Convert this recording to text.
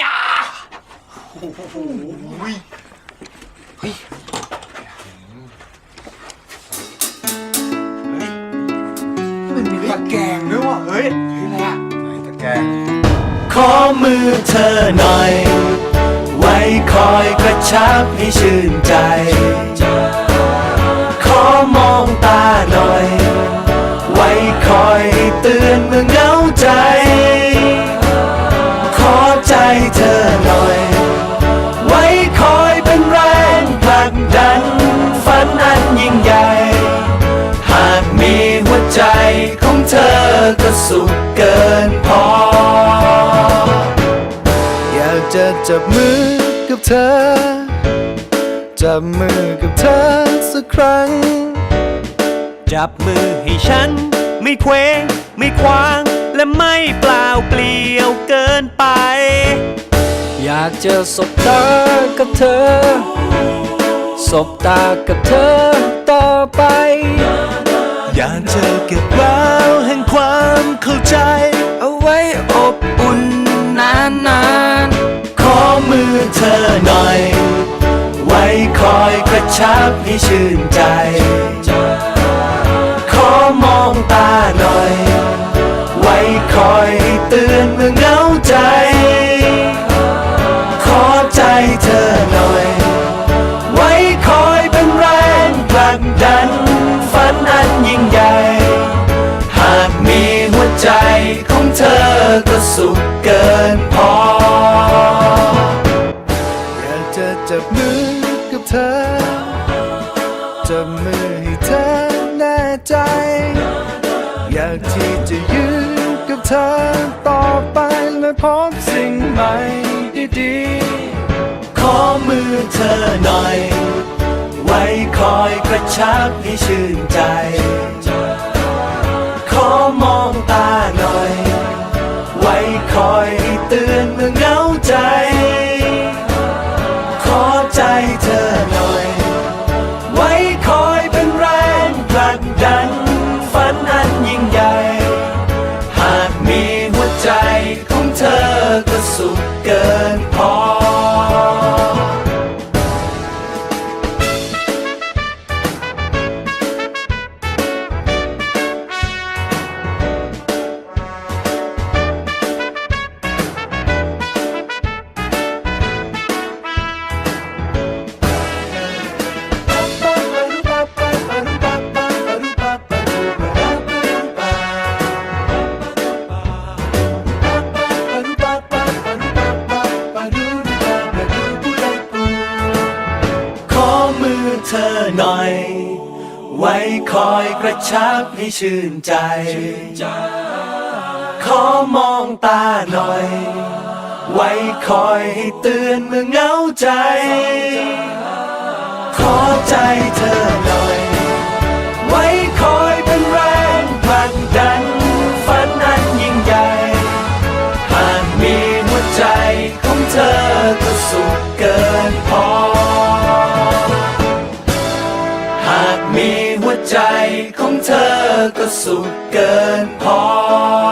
ยาโอ้โหเฮ้ยมันมีตะแกรงด้วยว่ะเฮ้ยเฮ้ยอะไรอะไหนตะแกรงขอมือเธอหน่อย ไว้คอยกระชับให้ชื่นใจ ขอมองตาหน่อย ไว้คอยเตือนเมื่อเหงาใจ ฝันอันยิ่งใหญ่ หากมีหัวใจของเธอก็สุขเกินพอ อยากจะจับมือกับเธอ จับมือกับเธอสักครั้ง จับมือให้ฉัน ไม่เคว้งไม่คว้าง และไม่เปล่าเปลี่ยวเกินไป อยากจะสบตากับเธอ บตากับเธอต่อไป อยากจะเก็บราวแห่งความเข้าใจ เอาไว้อบอุ่นนานๆ ขอมือเธอหน่อย ไว้คอยกระชับให้ชื่นใจ ขอมองตาหน่อย ไว้คอยเตือนเมื่อเหงาใจ เธอก็สุขเกินพอ อยากจะจับมือกับเธอ จับมือให้เธอแน่ใจ อยากที่จะยืนกับเธอต่อไปและพบสิ่งใหม่ดีๆ ขอมือเธอหน่อย ไว้คอยกระชับให้ชื่นใจ ขอมองตาหน่อย คอยเตือนเมื่อเหงาใจ ขอใจเธอหน่อย ไว้คอยเป็นแรงผลักดัน ฝันอันยิ่งใหญ่ เธอหน่อย ไว้คอยกระชับให้ชื่นใจ ขอมองตาหน่อย ไว้คอยให้เตือนเมื่อเหงาใจ ขอใจเธอหน่อย ก็สุขเกินพอ